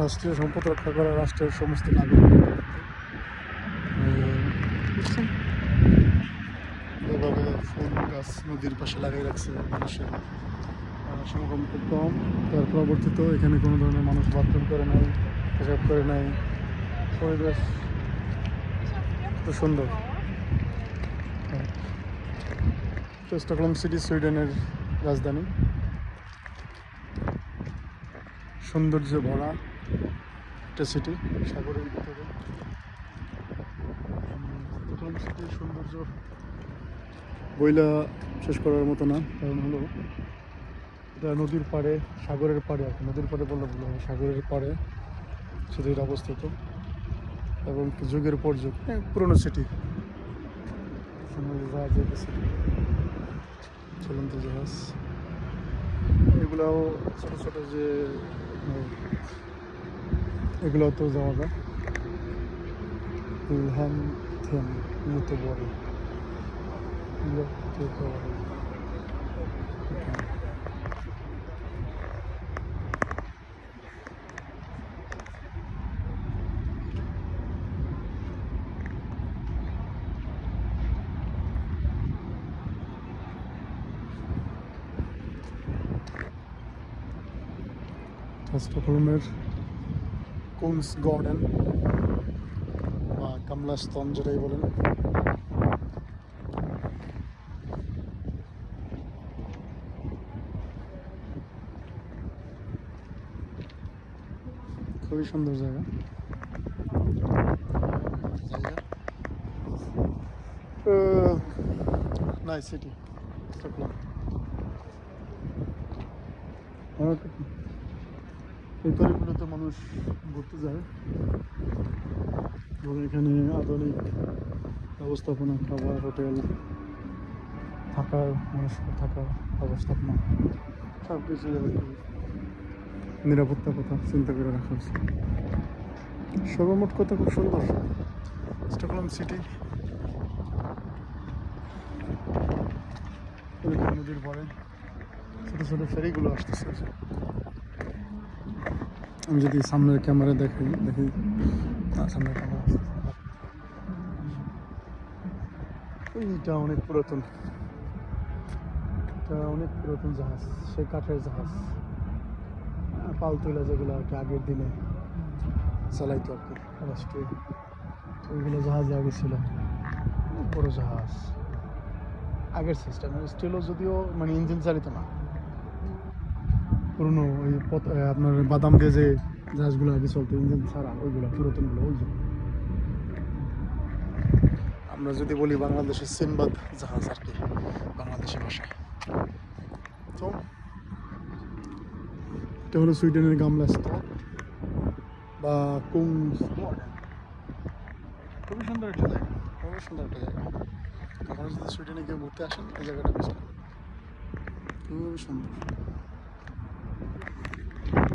রাষ্ট্রীয় সম্পদ রক্ষা করা রাষ্ট্রের সমস্ত নাগরিক। এভাবে ফুল গাছ নদীর পাশে লাগিয়ে রাখছে মানুষের। সমাগম খুব কম। তার পরবর্তীতেও এখানে কোনো ধরনের মানুষ বাথরুম করে নাই পেশাব করে নাই। পরিবেশ খুব সুন্দর। স্টকহোম সিটি সুইডেনের রাজধানী। সৌন্দর্যে ভরা। একটা সিটি সাগরের ভিতরে। সিটির সৌন্দর্য বইলা শেষ করার মতো না কারণ হলো এটা নদীর পাড়ে সাগরের পাড়ে আর নদীর পাড়ে বললে ভুল সাগরের পাড়ে সিটির অবস্থিত। এবং যুগের পর যুগ হ্যাঁ, পুরনো সিটি জাহাজের সিটি চলন্ত জাহাজ। এগুলাও ছোটো ছোটো যে আহ, এগুলো তো যাওয়া যায় হ্যাম থেম মতো বড় Göteborg. কুন্স গার্ডেন বা কামলা স্তন যেটাই বলেন। খুবই সুন্দর জায়গা। নাইস সিটি স্টকহোম এই তরিগুলোতে মানুষ ঘুরতে যায়। এবং এখানে আধুনিক ব্যবস্থাপনা, খাবার, হোটেল থাকার মানুষের থাকার ব্যবস্থাপনা সব কিছু নিরাপত্তা কথা চিন্তা করে রাখা হয়েছে। সর্বমোট কথা খুব সুন্দর। Stockholm city. নদীর পরে ছোটো ছোটো ফেরিগুলো আসতেছে। আমি যদি সামনের ক্যামেরা দেখি দেখি সামনের ক্যামেরা ওইটা অনেক পুরাতন। এটা অনেক পুরাতন জাহাজ, সে কাঠের জাহাজ। পাল তোলা যেগুলো আর কি আগের দিনে চালাইতো আর কি রাষ্ট্রীয়। ওইগুলো জাহাজ আগে ছিল। বড় জাহাজ। আগের সিস্টেম স্টিলও যদিও মানে ইঞ্জিন চালিত না। পুরনো ওই আপনার বাদাম দিয়ে যে জাহাজগুলো আগে চলতো, ইঞ্জিন ছাড়া, ওইগুলো, পুরাতনগুলো, ওই যে। আমরা যদি বলি বাংলাদেশের সিনবাদ জাহাজ আর কি বাংলাদেশের ভাষায়। তো, এটা হলো সুইডেনের গামলা স্থল বা কুং খুবই সুন্দর একটা জায়গা, খুবই সুন্দর একটা জায়গা। আপনারা যদি সুইডেনে গিয়ে ঘুরতে আসেন, এই জায়গাটা খুবই সুন্দর।